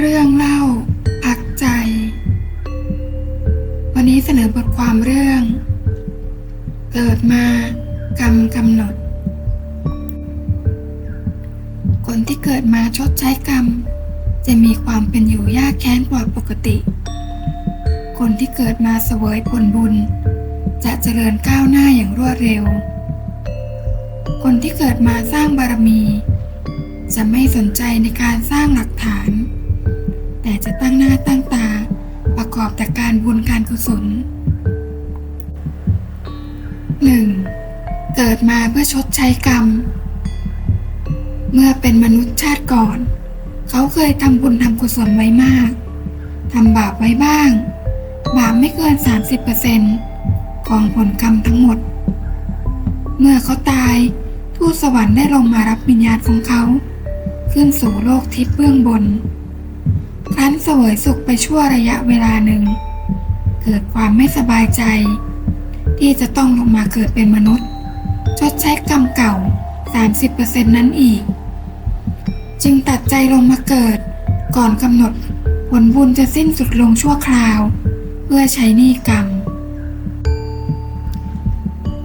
เรื่องเล่าพักใจ วันนี้เสนอบทความเรื่อง เกิดมากรรมกำหนด คนที่เกิดมาชดใช้กรรม จะมีความเป็นอยู่ยากแค้นกว่าปกติ คนที่เกิดมาเสวยผลบุญ จะเจริญก้าวหน้าอย่างรวดเร็ว คนที่เกิดมาสร้างบารมีจะไม่สนใจในการสร้างหลักฐาน จะตั้งหน้าตั้งตา ประกอบแต่การบุญการกุศล 1. เกิดมาเพื่อชดใช้กรรม เมื่อเป็นมนุษย์ชาติก่อน เขาเคยทำบุญทำกุศลไว้มากทำบาปไว้บ้าง บาปไม่เกิน 30%ของผลกรรมทั้งหมด เมื่อเขาตายทูตสวรรค์ได้ลงมารับวิญญาณของเขา ขึ้นสู่โลกทิพย์เบื้องบน ครั้นเสวยสุขไปชั่วระยะเวลาหนึ่ง เกิดความไม่สบายใจ ที่จะต้องลงมาเกิดเป็นมนุษย์ ชดใช้กรรมเก่า 30%นั้นอีก จึงตัดใจลงมาเกิด ก่อนกำหนดผลบุญจะสิ้นสุดลงชั่วคราว เพื่อใช้หนี้กรรม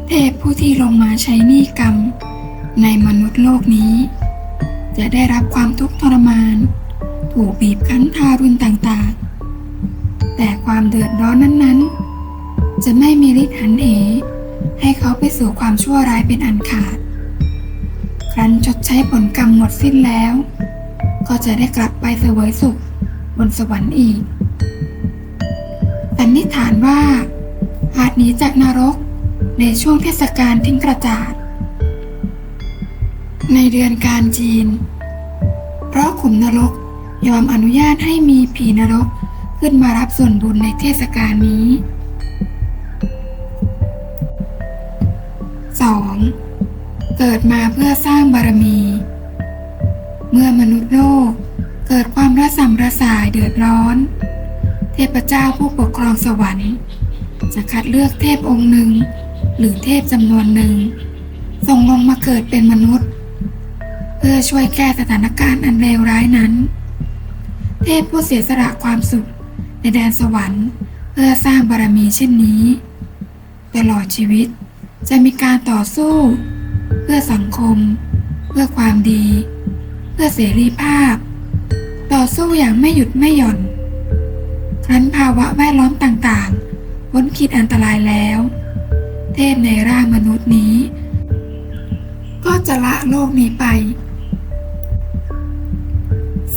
เทพผู้ที่ลงมาใช้หนี้กรรม ในมนุษย์โลกนี้ จะได้รับความทุกข์ทรมาน ถูกบีบคั้นทารุณต่างๆ แต่ความเดือดร้อนนั้นๆ จะไม่มีฤทธิ์หันเห ให้เขาไปสู่ความชั่วร้ายเป็นอันขาด ครั้นชดใช้ผลกรรมหมดสิ้นแล้ว ก็จะได้กลับไปเสวยสุขบนสวรรค์อีกสันนิษฐานว่าอาจหนีจากนรกในช่วงเทศกาลทิ้งกระจาด ในเดือนการจีน เพราะขุมนรก ยอมอนุญาตให้มีผีนรกขึ้นมารับส่วนบุญในเทศกาลนี้ 2. เกิดมาเพื่อสร้างบารมี เมื่อมนุษย์โลกเกิดความระสำระสายเดือดร้อน เทพเจ้าผู้ปกครองสวรรค์ จะคัดเลือกเทพองค์หนึ่ง หรือเทพจำนวนหนึ่งส่งลงมาเกิดเป็นมนุษย์ เพื่อช่วยแก้สถานการณ์อันเลวร้ายนั้น เทพผู้เสียสละความสุขในแดนสวรรค์ เพื่อสร้างบารมีเช่นนี้ ตลอดชีวิตจะมีการต่อสู้ เพื่อสังคม เพื่อความดี เพื่อเสรีภาพ ต่อสู้อย่างไม่หยุดไม่หย่อน ครั้นภาวะแวดล้อมต่างๆพ้นขีดอันตรายแล้ว เทพในร่างมนุษย์นี้ ก็จะละโลกนี้ไป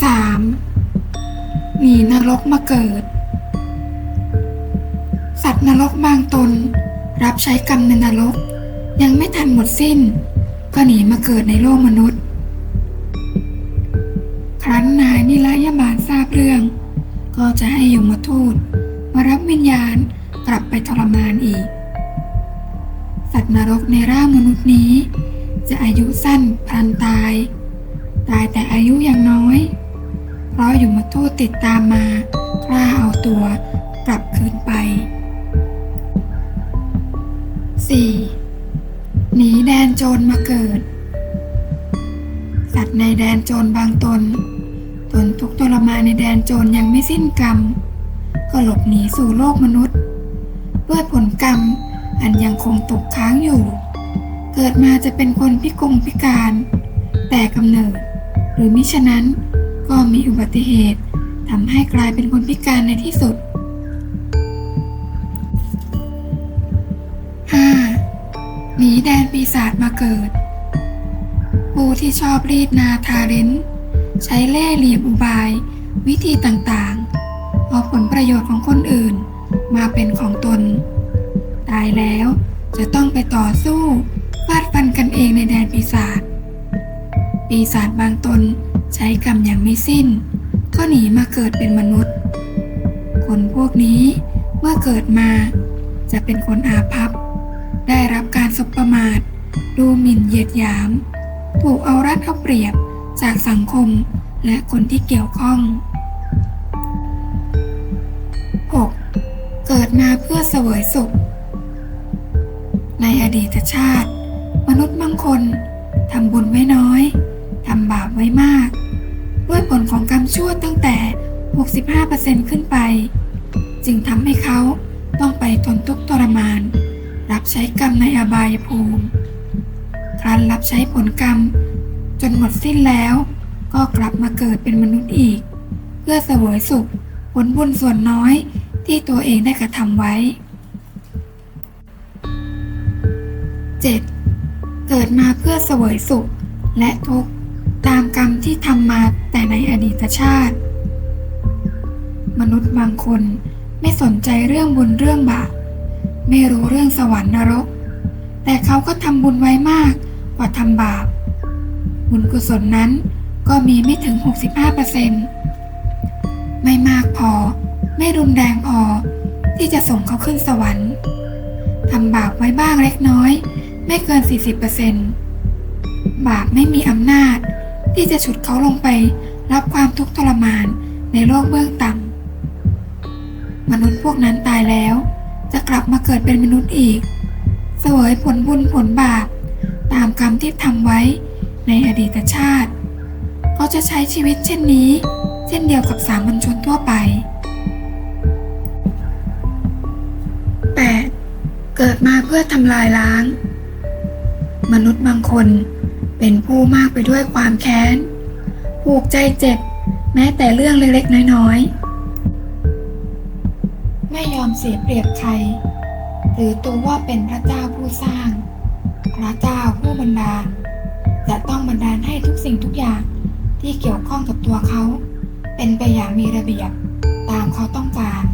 3. หนีนรกมาเกิด สัตว์นรกบางตน รับใช้กรรมในนรก ยังไม่ทันหมดสิ้น ก็หนีมาเกิดในโลกมนุษย์ ครั้นนายนิรยบาลทราบเรื่อง ก็จะให้ยมทูตมารับวิญญาณกลับไปทรมานอีก สัตว์นรกในร่างมนุษย์นี้ จะอายุสั้นพลันตาย ตายแต่อายุยังน้อย เพราะยมทูตติดตามมา กล้าเอาตัวกลับคืนไป 4. หนีแดนโจรมาเกิด สัตว์ในแดนโจรบางตนทนทุกข์ทรมานในแดนโจรยังไม่สิ้นกรรม ก็หลบหนีสู่โลกมนุษย์ ด้วยผลกรรมอันยังคงตกค้างอยู่ เกิดมาจะเป็นคนพิกงพิการ แต่กำเนิดหรือมิฉะนั้น ก็มีอุบัติเหตุทำให้กลายเป็นคนพิการในที่สุด 5. หนีแดนปีศาจมาเกิด ผู้ที่ชอบรีดนาทาเรนใช้เล่ห์เหลี่ยมอุบาย วิธีต่างๆ เอาผลประโยชน์ของคนอื่นมาเป็นของตน ตายแล้วจะต้องไปต่อสู้ฟาดฟันกันเองในแดนปีศาจปีศาจบางตน ใช้กรรมอย่างไม่สิ้น ก็หนีมาเกิดเป็นมนุษย์ คนพวกนี้เมื่อเกิดมาจะเป็นคนอาภัพ ได้รับการสบประมาท ดูหมิ่นเหยียดหยาม ถูกเอารัดเอาเปรียบจากสังคมและคนที่เกี่ยวข้อง 6. เกิดมาเพื่อเสวยสุข ในอดีตชาติ มนุษย์บางคนทำบุญไว้น้อย ทำบาปไว้มาก ด้วยผลของกรรมชั่วตั้งแต่ 65%ขึ้นไป จึงทำให้เขาต้องไปทนทุกข์ทรมาน รับใช้กรรมในอบายภูมิ ครั้นรับใช้ผลกรรม จนหมดสิ้นแล้ว ก็กลับมาเกิดเป็นมนุษย์อีก เพื่อเสวยสุขผลบุญส่วนน้อยที่ตัวเองได้กระทำไว้ 7. เกิดมาเพื่อเสวยสุขและทุกข์ ตามกรรมที่ทำมาแต่ในอดีตชาติ มนุษย์บางคนไม่สนใจเรื่องบุญเรื่องบาปไม่รู้เรื่องสวรรค์นรก แต่เขาก็ทำบุญไว้มากกว่าทำบาป บุญกุศลนั้นก็มีไม่ถึง 65%ไม่มากพอ ไม่รุนแรงพอ ที่จะส่งเขาขึ้นสวรรค์ทำบาปไว้บ้างเล็กน้อย ไม่เกิน 40%บาปไม่มีอำนาจ ที่จะฉุดเขาลงไปรับความทุกข์ทรมานในโลกเบื้องต่ำมนุษย์พวกนั้นตายแล้ว จะกลับมาเกิดเป็นมนุษย์อีก เสวยผลบุญผลบาป ตามกรรมที่ทำไว้ในอดีตชาติ เขาจะใช้ชีวิตเช่นนี้ เช่นเดียวกับสามัญชนทั่วไป 8. เกิดมาเพื่อทำลายล้าง มนุษย์บางคน เป็นผู้มากไปด้วยความแค้น ผูกใจเจ็บ แม้แต่เรื่องเล็กๆน้อยๆ ไม่ยอมเสียเปรียบใคร หรือตัวว่าเป็นพระเจ้าผู้สร้าง พระเจ้าผู้บันดาล จะต้องบันดาลให้ทุกสิ่งทุกอย่างที่เกี่ยวข้องกับตัวเขา เป็นไปอย่างมีระเบียบตามเขาต้องการ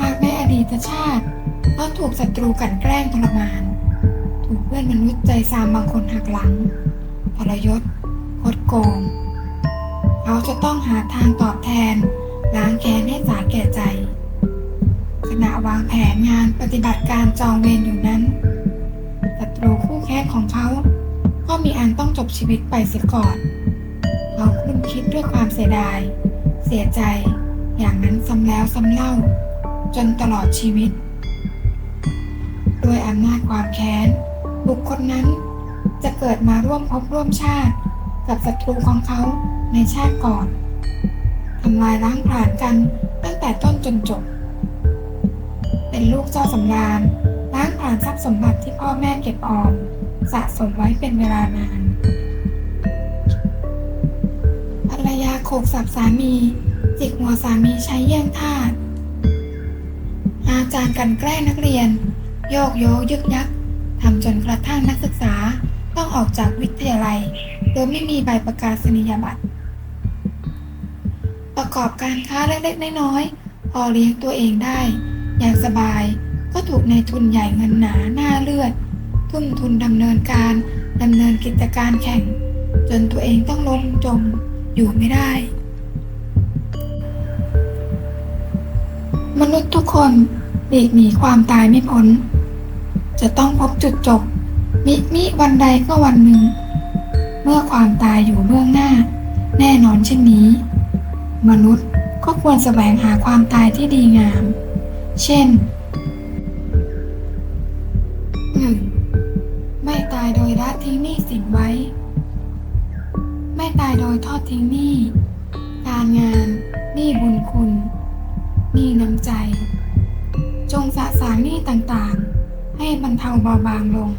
หากในอดีตชาติเขาถูกศัตรูกันแกล้งทรมาน เพื่อนมนุษย์ใจซามบางคนหักหลังทรยศคดโกง เขาจะต้องหาทางตอบแทนล้างแค้นให้สาแก่ใจ ขณะวางแผนงานปฏิบัติการจองเวรอยู่นั้นศัตรูคู่แค้นของเขา ก็มีอันต้องจบชีวิตไปเสียก่อน เขาคลุ่นคิดด้วยความเสียดาย เสียใจ อย่างนั้นซ้ำแล้วซ้ำเล่า จนตลอดชีวิต ด้วยอำนาจความแค้น บุคคลนั้น จะเกิดมาร่วมภพร่วมชาติ กับศัตรูของเขาในชาติก่อนทำลายล้างผลาญกันตั้งแต่ต้นจนจบ เป็นลูกเจ้าสำราญล้างผลาญทรัพย์สมบัติที่พ่อแม่เก็บออมสะสมไว้เป็นเวลานานภรรยาโขกสับสามี จิกหัวสามีใช้เยี่ยงทาสอาจารย์กันแกล้งนักเรียน โยกโยยึกยัก ทำจนกระทั่งนักศึกษาต้องออกจากวิทยาลัย โดยไม่มีใบประกาศนียบัตร ประกอบการค้าเล็กๆน้อยๆพอเลี้ยงตัวเองได้ อย่างสบายก็ถูกในทุนใหญ่เงินหนาหน้าเลือด ทุ่มทุนดำเนินการดำเนินกิจการแข่ง จนตัวเองต้องล้มจมอยู่ไม่ได้ มนุษย์ทุกคนหลีกหนีความตายไม่พ้น จะต้องพบจุดจบ มิมิวันใดก็วันหนึ่ง เมื่อความตายอยู่เบื้องหน้า แน่นอนเช่นนี้ มนุษย์ก็ควรแสวงหาความตายที่ดีงาม เช่น 1. ไม่ตายโดยละทิ้งหนี้สินไว้ ไม่ตายโดยทอดทิ้งหนี้ เบาบางลง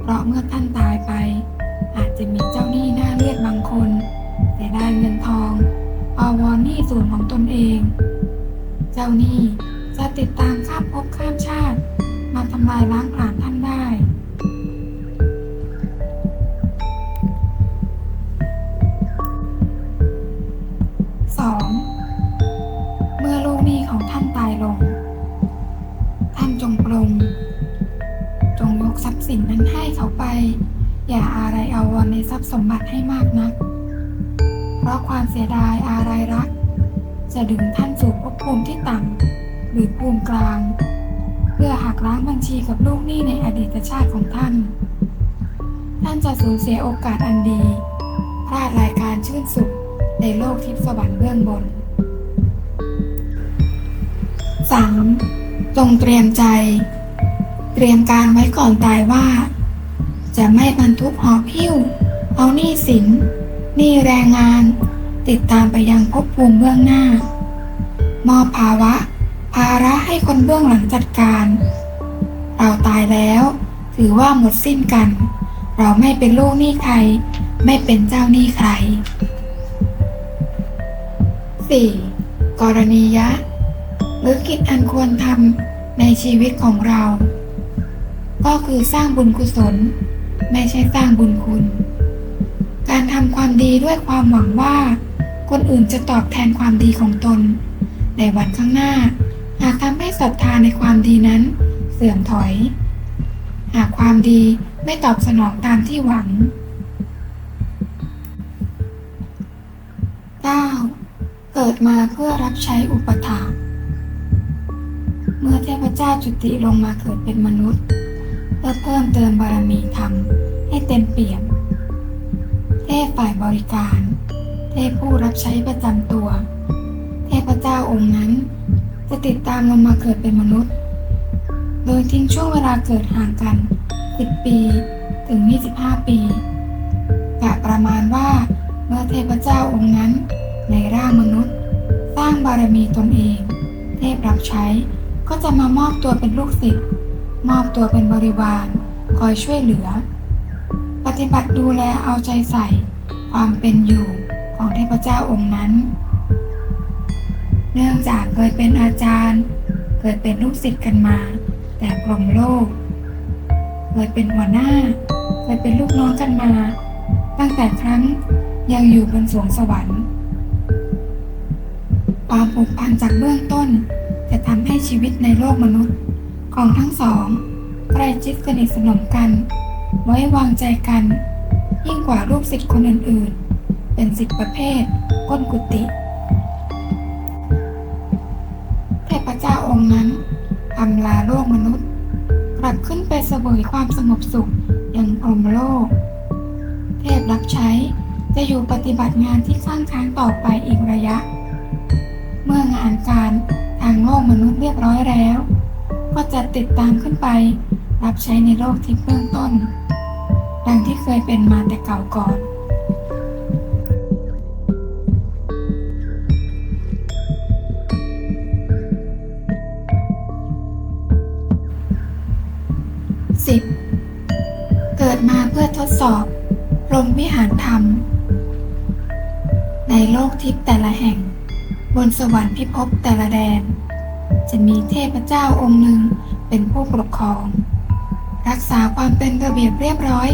เพราะเมื่อท่านตายไป อาจจะมีเจ้าหนี้หน้าเลือดบางคน แต่ได้เงินทองอาวรหนี้ส่วนของตนเอง เจ้าหนี้จะติดตามข้ามภพข้ามชาติ มาทำลายล้างผลาญ รในทรัพย์สมบัติให้มากนัก เพราะความเสียดายอะไรรัก จะดึงท่านสู่ภพภูมิที่ต่ำหรือภูมิกลาง เพื่อหักล้างบัญชีกับลูกหนี้ในอดีตชาติของท่าน ท่านจะสูญเสียโอกาสอันดีพลาดรายการชื่นสุขในโลกทิพย์สวรรค์เบื้องบน 3. จงเตรียมใจ เตรียมการไว้ก่อนตายว่า จะไม่บรรทุกหอบหิ้ว เอาหนี้สินหนี้แรงงาน ติดตามไปยังภพภูมิเบื้องหน้า มอบภาวะ ภาระให้คนเบื้องหลังจัดการ เราตายแล้ว ถือว่าหมดสิ้นกัน เราไม่เป็นลูกหนี้ใคร ไม่เป็นเจ้าหนี้ใคร 4. กรณียะ หรือกิจอันควรทำในชีวิตของเรา ก็คือสร้างบุญกุศล ไม่ใช่สร้างบุญคุณ การทำความดีด้วยความหวังว่า คนอื่นจะตอบแทนความดีของตน ในวันข้างหน้า หากทำให้ศรัทธาในความดีนั้น เสื่อมถอย หากความดีไม่ตอบสนองตามที่หวัง 9. เกิดมาเพื่อรับใช้อุปถาเมื่อเทพเจ้าจุติลงมาเกิดเป็นมนุษย์ เพื่อเพิ่มเติมบารมีธรรมให้เต็มเปี่ยม เทพฝ่ายบริการ เทพผู้รับใช้ประจำตัว เทพเจ้าองค์นั้น จะติดตามลงมาเกิดเป็นมนุษย์ โดยทิ้งช่วงเวลาเกิดห่างกัน 10 ปีถึง 25 ปีกะประมาณว่าเมื่อเทพเจ้าองค์นั้นในร่างมนุษย์ สร้างบารมีตนเอง เทพรับใช้ก็จะมามอบตัวเป็นลูกศิษย์มอบตัวเป็นบริวาร คอยช่วยเหลือ ปฏิบัติดูแลเอาใจใส่ ความเป็นอยู่ของเทพเจ้าองค์นั้น เนื่องจากเคยเป็นอาจารย์ เคยเป็นลูกศิษย์กันมา แต่กลมโลก เคยเป็นหัวหน้า เคยเป็นลูกน้องกันมา ตั้งแต่ครั้งยังอยู่บนสวงสวรรค์ ความผูกพันจากเบื้องต้น จะทำให้ชีวิตในโลกมนุษย์ ของทั้งสองใกล้ชิดสนิทสนมกัน ไว้วางใจกัน ยิ่งกว่าลูกศิษย์คนอื่นๆ เป็นศิษย์ประเภท ก้นกุฏิเทพเจ้าองค์นั้นอำลาโลกมนุษย์ กลับขึ้นไปเสวยความสงบสุขยังพรมโลก เทพรับใช้จะอยู่ปฏิบัติงานที่ข้างค้างต่อไปอีกระยะ เมื่องานการทางโลกมนุษย์เรียบร้อยแล้ว ก็จะติดตามขึ้นไป รับใช้ในโลกที่เบื้องต้น ดังที่เคยเป็นมาแต่เก่าก่อน 10. เกิดมาเพื่อทดสอบลมวิหารธรรม ในโลกทิพย์แต่ละแห่ง บนสวรรค์พิภพแต่ละแดน จะมีเทพเจ้าองค์หนึ่งเป็นผู้ปกครอง รักษาความเป็นระเบียบเรียบร้อย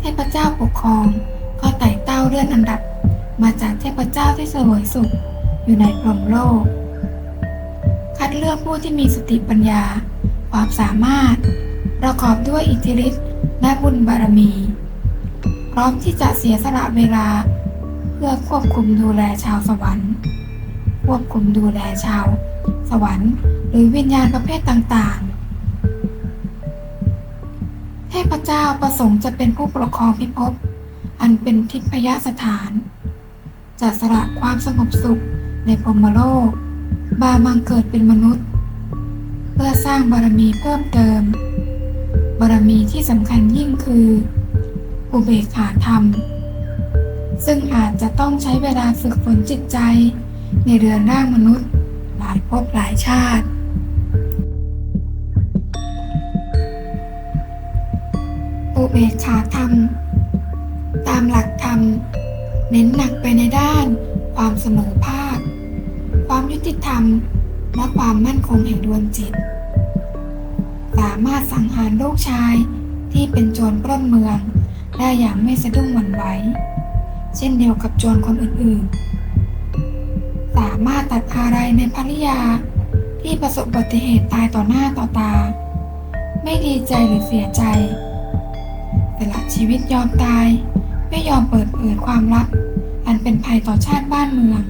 เทพเจ้าปกครอง ก็ไต่เต้าเลื่อนอันดับ มาจากเทพเจ้าที่สวยสุข อยู่ในพรหมโลก คัดเลือกผู้ที่มีสติปัญญา ความสามารถ ประกอบด้วยอิทธิฤทธิ์และบุญบารมี พร้อมที่จะเสียสละเวลา เพื่อควบคุมดูแลชาวสวรรค์ ควบคุมดูแลชาว สวรรค์ หรือวิญญาณประเภทต่างๆ เทพเจ้าประสงค์จะเป็นผู้ปกครองพิภพ อันเป็นทิพยสถาน จะสละความสงบสุขในพรหมโลก บามังเกิดเป็นมนุษย์ เพื่อสร้างบารมีเพิ่มเติม บารมีที่สำคัญยิ่งคืออุเบกขาธรรม ซึ่งอาจจะต้องใช้เวลาฝึกฝนจิตใจในเรือนร่างมนุษย์ หลายภพหลายชาติ เบกขาธรรม ตามหลักธรรม เน้นหนักไปในด้าน ความเสมอภาค ความยุติธรรม และความมั่นคงแห่งดวงจิต สามารถสังหารลูกชายที่เป็นโจรปล้นเมือง ได้อย่างไม่สะดุ้งหวั่นไหว เช่นเดียวกับโจรคนอื่นๆ สามารถตัดอะไรในภริยาที่ประสบอุบัติเหตุตายต่อหน้าต่อตา ไม่ดีใจหรือเสียใจ สละชีวิตยอมตาย ไม่ยอมเปิดเผยความลับ อันเป็นภัยต่อชาติบ้านเมือง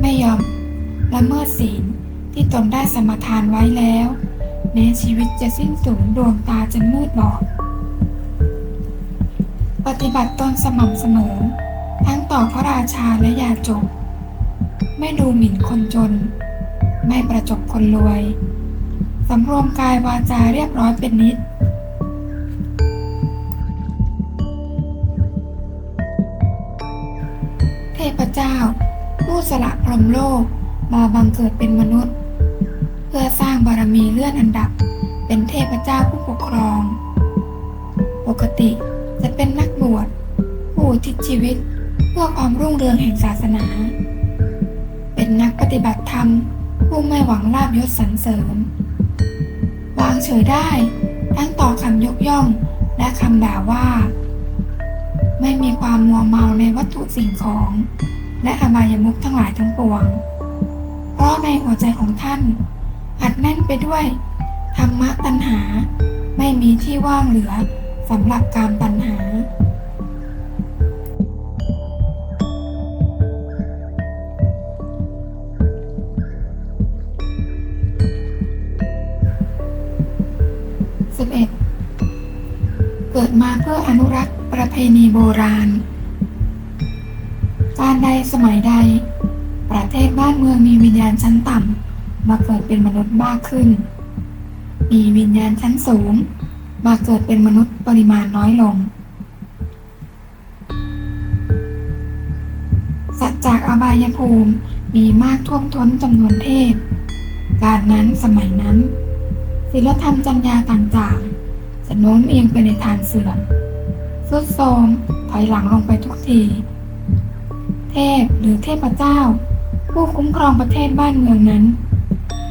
ไม่ยอมละเมิดศีลที่ตนได้สมทานไว้แล้ว แม้ชีวิตจะสิ้นสูญดวงตาจะมืดบอด ปฏิบัติตนสม่ำเสมอ ทั้งต่อพระราชาและยาจก ไม่ดูหมิ่นคนจน ไม่ประจบคนรวย สำรวมกายวาจาเรียบร้อยเป็นนิด สละพรหมโลกมาบังเกิดเป็นมนุษย์ เพื่อสร้างบารมีเลื่อนอันดับ เป็นเทพเจ้าผู้ปกครอง ปกติจะเป็นนักบวชผู้ทิศชีวิตเพื่อความรุ่งเรืองแห่งศาสนา เป็นนักปฏิบัติธรรม ผู้ไม่หวังลาบยศสรรเสริญ วางเฉยได้ทั้งต่อคำยกย่องและคำด่าว่า ไม่มีความมัวเมาในวัตถุสิ่งของ และอบายมุขทั้งหลายทั้งปวง เพราะในหัวใจของท่าน อัดแน่นไปด้วยธรรมะตัณหา ไม่มีที่ว่างเหลือสำหรับการตัณหา 11. เกิดมาเพื่ออนุรักษ์ประเพณีโบราณ การใดสมัยใด ประเทศบ้านเมืองมีวิญญาณชั้นต่ำมาเกิดเป็นมนุษย์มากขึ้น มีวิญญาณชั้นสูง มาเกิดเป็นมนุษย์ปริมาณน้อยลง สัตว์จากอบายภูมิมีมากท่วมท้นจำนวนเทพ การนั้นสมัยนั้นศีลธรรมจัญญาต่างๆจะโน้มเอียงไปในทางเสื่อมสุดโทมถอยหลังลงไปทุกที เทพหรือเทพเจ้า ผู้คุ้มครองประเทศบ้านเมืองนั้น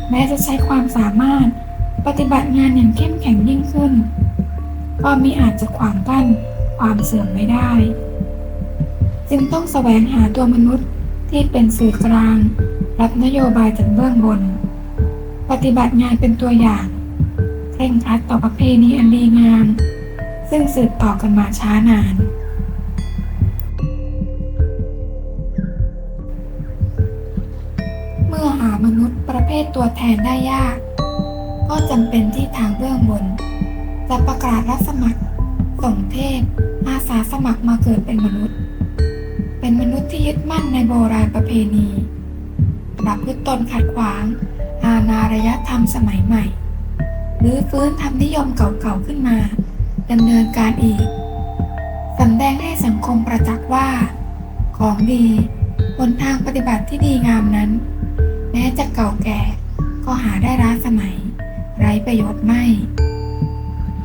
แม้จะใช้ความสามารถปฏิบัติงานอย่างเข้มแข็งยิ่งขึ้น ก็มิอาจจะขวางกั้นความเสื่อมไม่ได้ จึงต้องแสวงหาตัวมนุษย์ที่เป็นสื่อกลาง รับนโยบายจากเบื้องบน ปฏิบัติงานเป็นตัวอย่างเคร่งครัดต่อประเพณีอันดีงาม ซึ่งสืบต่อกันมาช้านาน ตัวแทนได้ยาก ก็จำเป็นที่ทางเบื้องบน จะประกาศรับสมัคร ส่งเทพ อาสาสมัครมาเกิดเป็นมนุษย์ เป็นมนุษย์ที่ยึดมั่นในโบราณประเพณีประพฤติตนขัดขวาง อาณารยธรรมสมัยใหม่ หรือฟื้นธรรมนิยมเก่าๆขึ้นมาดำเนินการอีกสำแดงให้สังคมประจักษ์ว่า ของดีบนทางปฏิบัติที่ดีงามนั้น แม้จะเก่าแก่ ก็หาได้ร้าสมัย ไร้ประโยชน์ไม่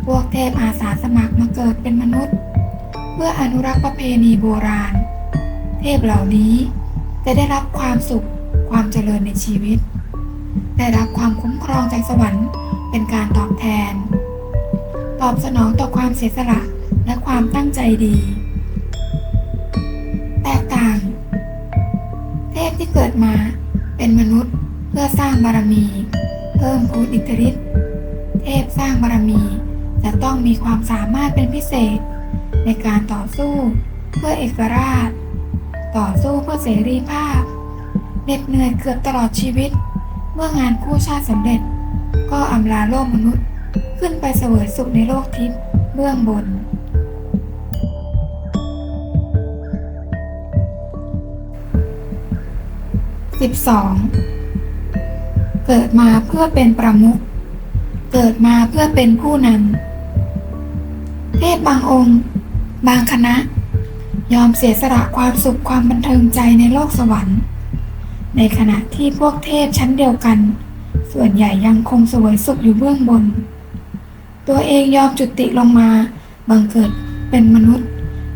พวกเทพอาสาสมัครมาเกิดเป็นมนุษย์ เพื่ออนุรักษ์ประเพณีโบราณ เทพเหล่านี้จะได้รับความสุขความเจริญในชีวิต ได้รับความคุ้มครองจากสวรรค์เป็นการตอบแทน ตอบสนองต่อความเสียสละและความตั้งใจดี แตกต่าง เทพที่เกิดมา บารมี เพิ่มพูนอิทธิฤทธิ์เทพสร้างบารมี จะต้องมีความสามารถเป็นพิเศษ ในการต่อสู้เพื่อเอกราช ต่อสู้เพื่อเสรีภาพเหน็ดเหนื่อยเกือบตลอดชีวิต เมื่องานกู้ชาติสำเร็จ ก็อำลาโลกมนุษย์ ขึ้นไปเสวยสุขในโลกทิพย์เบื้องบน 12. เกิดมาเพื่อเป็นประมุข เกิดมาเพื่อเป็นผู้นำ เทพบางองค์ บางคณะ ยอมเสียสละความสุขความบันเทิงใจในโลกสวรรค์ ในขณะที่พวกเทพชั้นเดียวกัน ส่วนใหญ่ยังคงสวยสุขอยู่เบื้องบน ตัวเองยอมจุติลงมาบังเกิดเป็นมนุษย์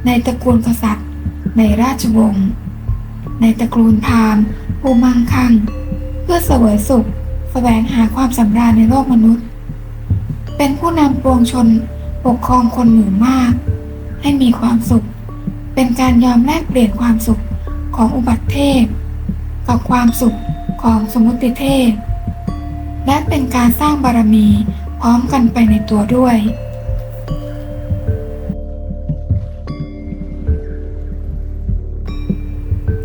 ในตระกูลกษัตริย์ ในราชวงศ์ในตระกูลพราหมณ์ผู้มั่งคั่ง เพื่อเสวยสุข แสวงหาความสำราญในโลกมนุษย์ เป็นผู้นำปวงชนปกครองคนหมู่มาก ให้มีความสุข เป็นการยอมแลกเปลี่ยนความสุขของอุบัติเทพ กับความสุขของสมุติเทพ และเป็นการสร้างบารมีพร้อมกันไปในตัวด้วย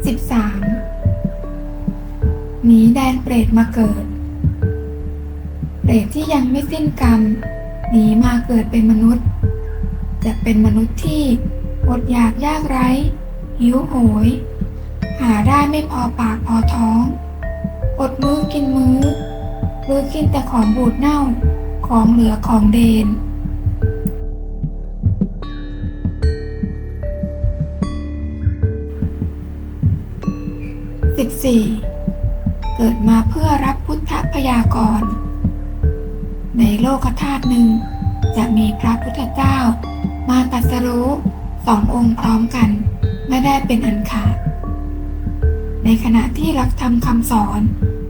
13. หนีแดนเปรตมาเกิด เปรตที่ยังไม่สิ้นกรรมหนีมาเกิดเป็นมนุษย์ จะเป็นมนุษย์ที่อดอยากยากไร้ หิวโหย หาได้ไม่พอปากพอท้อง อดมื้อกินมื้อหรือกินแต่ของบูดเน่าของเหลือของเดนพ14เกิดมาเพื่อรับพุทธพยากรณ์ ในโลกธาตุหนึ่ง จะมีพระพุทธเจ้า มาตรัสรู้สององค์พร้อมกัน ไม่ได้เป็นอันขาด ในขณะที่หลักธรรมคำสอน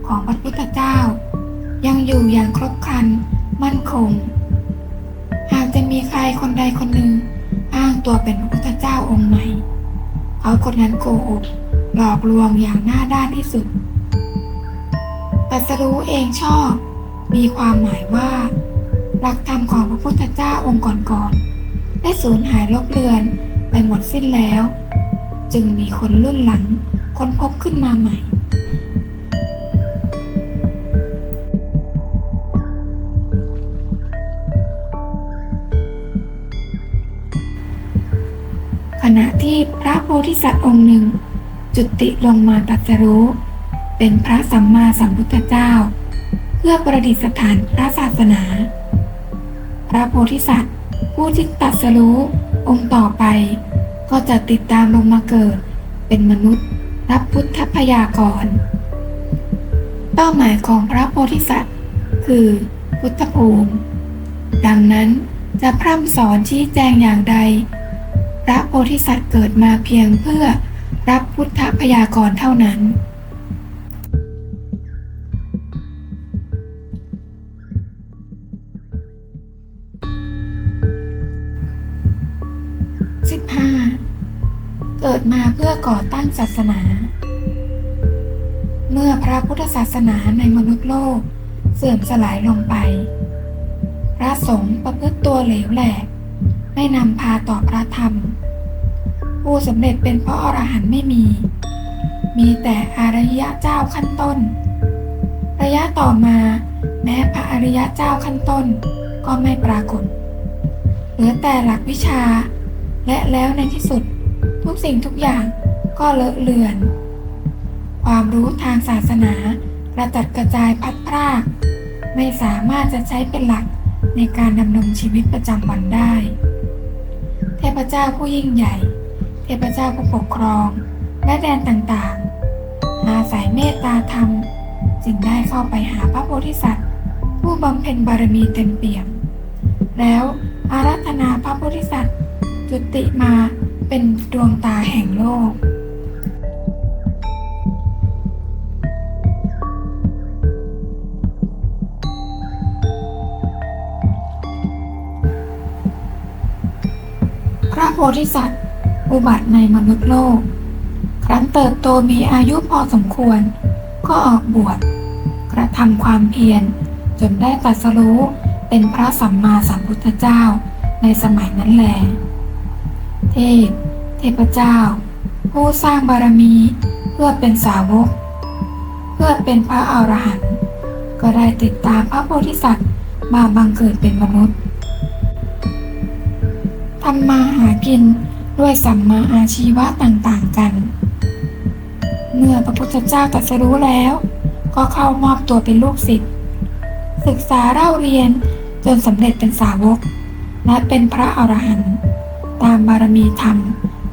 ของพระพุทธเจ้า ยังอยู่อย่างครบครันมั่นคง หากจะมีใครคนใดคนหนึ่งอ้างตัวเป็นพระพุทธเจ้าองค์ใหม่ เขาคนนั้นโกหกหลอกลวงอย่างหน้าด้านที่สุดตรัสรู้เองชอบ มีความหมายว่า หลักธรรมของพระพุทธเจ้าองค์ก่อนๆได้สูญหายลบเลือนไปหมดสิ้นแล้ว จึงมีคนรุ่นหลังค้นพบขึ้นมาใหม่ขณะที่พระโพธิสัตว์องค์หนึ่ง จุติลงมาตัสรู้ เป็นพระสัมมาสัมพุทธเจ้า พื่อประดิษฐานพระศาสนา พระโพธิสัตว์ ผู้ที่ตรัสรู้องค์ต่อไป ก็จะติดตามลงมาเกิด เป็นมนุษย์รับพุทธพยากร เป้าหมายของพระโพธิสัตว์ คือพุทธภูมิ ดังนั้นจะพร่ำสอนชี้แจงอย่างใด พระโพธิสัตว์เกิดมาเพียงเพื่อรับพุทธพยากรเท่านั้น ศาสนา เมื่อพระพุทธศาสนาในมนุษย์โลกเสื่อมสลายลงไป พระสงฆ์ประพฤติตัวเหลวแหลก ไม่นำพาต่อพระธรรม ผู้สำเร็จเป็นพระอรหันต์ไม่มี มีแต่อริยะเจ้าขั้นต้น ระยะต่อมาแม้พระอริยะเจ้าขั้นต้นก็ไม่ปรากฏ เหลือแต่หลักวิชา และแล้วในที่สุดทุกสิ่งทุกอย่าง ก็เลอะเลือน ความรู้ทางศาสนากระจัดกระจายพัดพราก ไม่สามารถจะใช้เป็นหลักในการดำรงชีวิตประจำวันได้ เทพเจ้าผู้ยิ่งใหญ่ เทพเจ้าผู้ปกครอง และแดนต่างๆ อาศัยเมตตาธรรม จึงได้เข้าไปหาพระโพธิสัตว์ ผู้บำเพ็ญบารมีเต็มเปี่ยม แล้วอารัธนาพระโพธิสัตว์จุติมาเป็นดวงตาแห่งโลก ธิสัตว์ อุบัติในมนุษย์โลก ครั้นเติบโตมีอายุพอสมควร ก็ออกบวชกระทำความเพียรจนได้ตรัสรู้เป็นพระสัมมาสัมพุทธเจ้าในสมัยนั้นแล เทพ เทพเจ้า ผู้สร้างบารมีเพื่อเป็นสาวก เพื่อเป็นพระอรหันต์ก็ได้ติดตามพระโพธิสัตว์มาบังเกิดเป็นมนุษย์ กินด้วยสัมมาอาชีวะต่างๆกัน เมื่อพระพุทธเจ้าตรัสรู้แล้ว ก็เข้ามอบตัวเป็นลูกศิษย์ศึกษาเล่าเรียนจนสำเร็จเป็นสาวก และเป็นพระอรหันต์ตามบารมีธรรม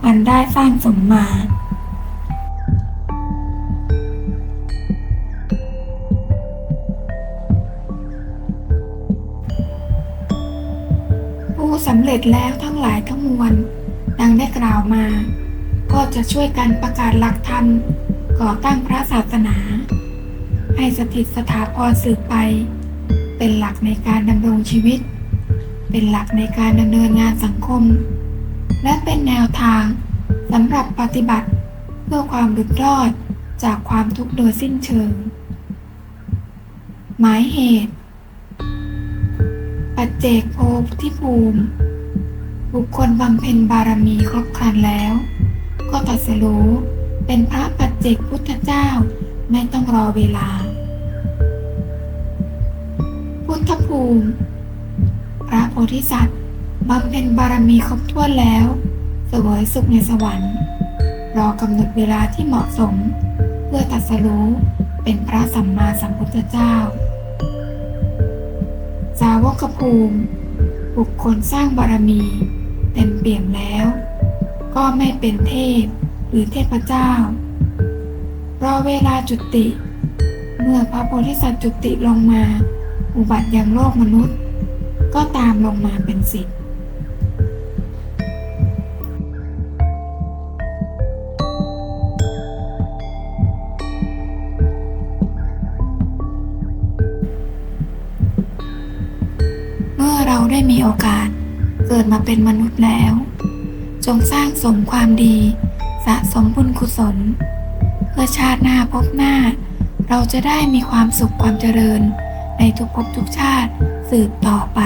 อันได้สร้างสมมาผู้สำเร็จแล้วทั้งหลายทั้ง มวลดังได้กล่าวมา ก็จะช่วยกันประกาศหลักธรรมก่อตั้งพระศาสนา ให้สถิตสถาพรสืบไป เป็นหลักในการดำรงชีวิต เป็นหลักในการดำเนินงานสังคม และเป็นแนวทางสำหรับปฏิบัติเพื่อความหลุดรอดจากความทุกข์โดยสิ้นเชิง หมายเหตุ ปัจเจกโพธิภูมิ บุคคลบำเพ็ญบารมีครบครันแล้ว ก็ตรัสรู้เป็นพระปัจเจกพุทธเจ้าไม่ต้องรอเวลา พุทธภูมิ พระโพธิสัตว์บำเพ็ญบารมีครบถ้วนแล้วเสวยสุขในสวรรค์ รอกำหนดเวลาที่เหมาะสม เพื่อตรัสรู้เป็นพระสัมมาสัมพุทธเจ้า สาวกภูมิ บุคคลสร้างบารมี เต็มเปี่ยมแล้ว ก็ไม่เป็นเทพหรือเทพเจ้า เพรอเวลาจุติ เมื่อพระโพธิสัตว์จุติลงมา อุบัติยังโลกมนุษย์ ก็ตามลงมาเป็นสิทธิ์เมื่อเราได้มีโอกาส เกิดมาเป็นมนุษย์แล้ว จงสร้างสมความดี สะสมบุญกุศล เพื่อชาติหน้าพบหน้า เราจะได้มีความสุขความเจริญ ในทุกภพทุกชาติสืบต่อไป